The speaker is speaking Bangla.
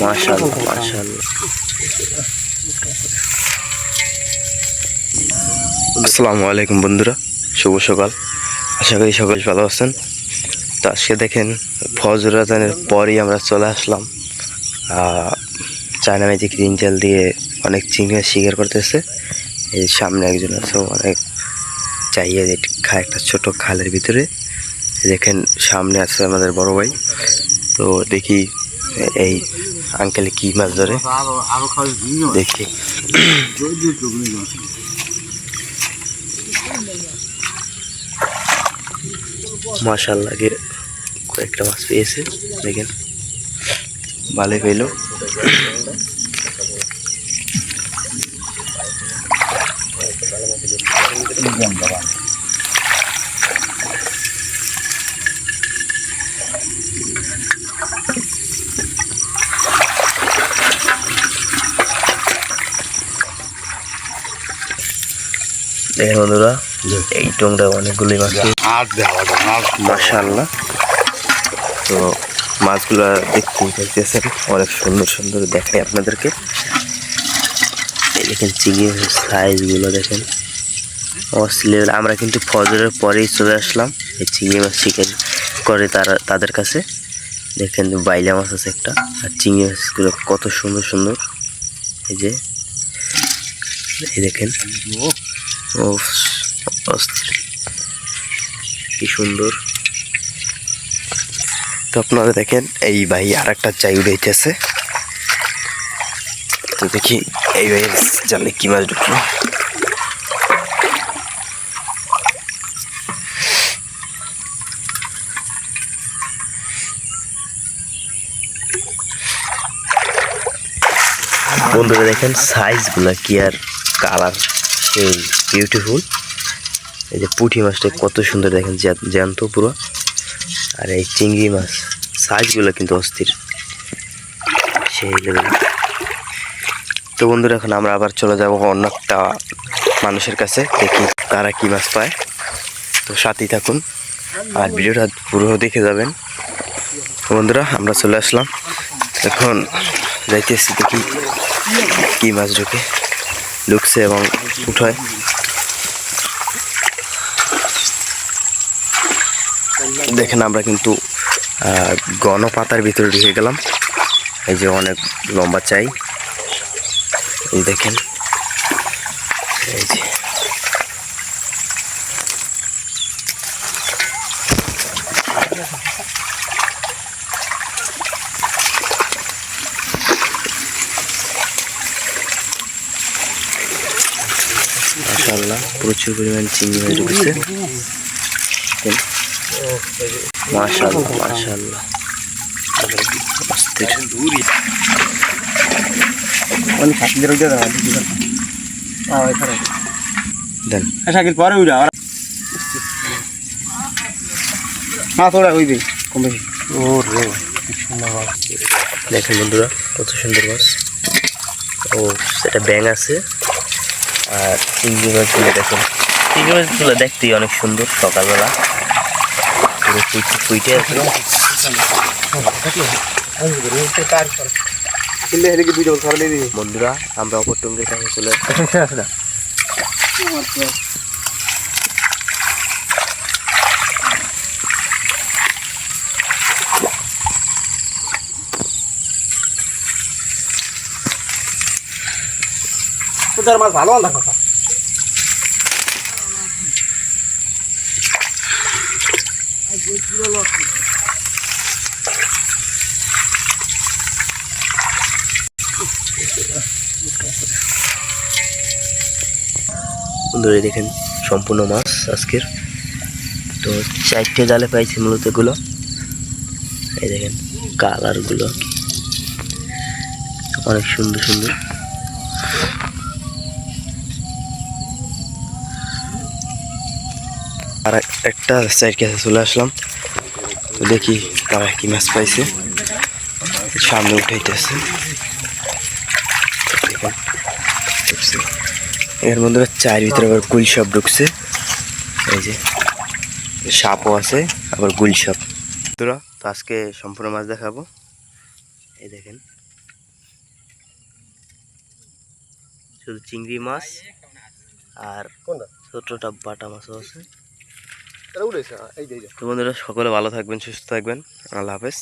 মাশাআল্লাহ মাশাআল্লাহ। আসসালামু আলাইকুম বন্ধুরা শুভ সকাল। আশা করি সকাল ভালো আছেন। তো আজকে দেখেন ফজর আজানের পরই আমরা চলে আসলাম। চায়না ম্যাজিক রিঞ্জাল দিয়ে অনেক চিংড়ি শিকার করতেছে। এই সামনে একজন আছে অনেক চাইয়া যে খায় একটা ছোট খালের ভিতরে। দেখেন সামনে আছে আমাদের বড় ভাই। তো দেখি এই আঙ্কেল কি মাছ ধরে? দেখি। মাশাল্লাহ গে কয়েকটা মাছ পেয়েছে দেখেন। ভালোই পেল দেখেন বন্ধুরা এই টংটা অনেকগুলোই মাছ মাশাআল্লাহ। তো মাছগুলো দেখতে পাইতেছেন অনেক সুন্দর সুন্দর দেখাই আপনাদেরকে। এই দেখেন চিংড়ি সাইজগুলো দেখেন। অস্থির আমরা কিন্তু ফজরের পরেই চলে আসলাম। এই চিংড়ি মাছ শিকার করে তারা তাদের কাছে। দেখেন বাইলা মাছ আছে একটা আর চিংড়ি মাছগুলো কত সুন্দর সুন্দর। এই যে এই দেখেন। কি সুন্দর। তো আপনারা দেখেন, এই ভাই আর একটা চাই উড়াইতেছে। তো দেখি, এই ভাই জানলে কি মাছ ঢুকলো। বন্ধুরা দেখেন সাইজগুলো কি আর কালার সেই বিউটিফুল এই যে পুঁটি মাছটা কত সুন্দর দেখেন, জ্যা- জ্যান্ত পুরো। আর এই চিংড়ি মাছ, সাইজগুলো কিন্তু অস্থির। সেই তো বন্ধুরা, এখন আমরা আবার চলে যাব অন্য একটা মানুষের কাছে, দেখি তারা কি মাছ পায়। তো সাথেই থাকুন, আর ভিডিওটা পুরো দেখে যাবেন। বন্ধুরা, আমরা চলে আসলাম। এখন যাইতেছি দেখি কি মাছ ঢুকে। ঢুকছে এবং উঠায় দেখেন আমরা কিন্তু গণপাতার ভিতরে ঢুকে গেলাম। এই যে অনেক লম্বা চাই। দেখেন। এই যে। মাশাআল্লাহ প্রচুর পরিমাণ চিংড়ি মাছ ঢুকেছে। সাইকেল পরে উঠা আর না থোড়া হইবে কম বেশি। ও রে দেখেন বন্ধুরা কত সুন্দর মাছ। ও সেটা ব্যাং আছে। আর চিংড়ি মাছগুলো দেখেন। চিংড়ি মাছগুলো দেখতেই অনেক সুন্দর সকালবেলা। পুরো ফুইটে ফুইটে আছে বন্ধুরা আমরা অপর টঙ্গের কাছে চলে আছে না মাছ ভালো আলাদা কথা। দেখেন সম্পূর্ণ মাছ আজকের। তো চারটে জালে পাইছি মূলত এগুলো। এই দেখেন কালারগুলো। অনেক সুন্দর সুন্দর। আর একটা সাইড কাছে চলে আসলাম। তো দেখি তারা কি মাছ পাইছে। সামনে উঠাইতেছে। এর মধ্যে চায়ের ভিতরে আবার গুল সাপ ঢুকছে। এই যে সাপও আছে আবার গুল সাপ। তোরা তো আজকে সম্পূর্ণ মাছ দেখাবো। এই দেখেন। শুধু চিংড়ি মাছ আর ছোট বাটা মাছও আছে। তো বন্ধুরা সকলে ভালো থাকবেন সুস্থ থাকবেন। আল্লাহ হাফেজ।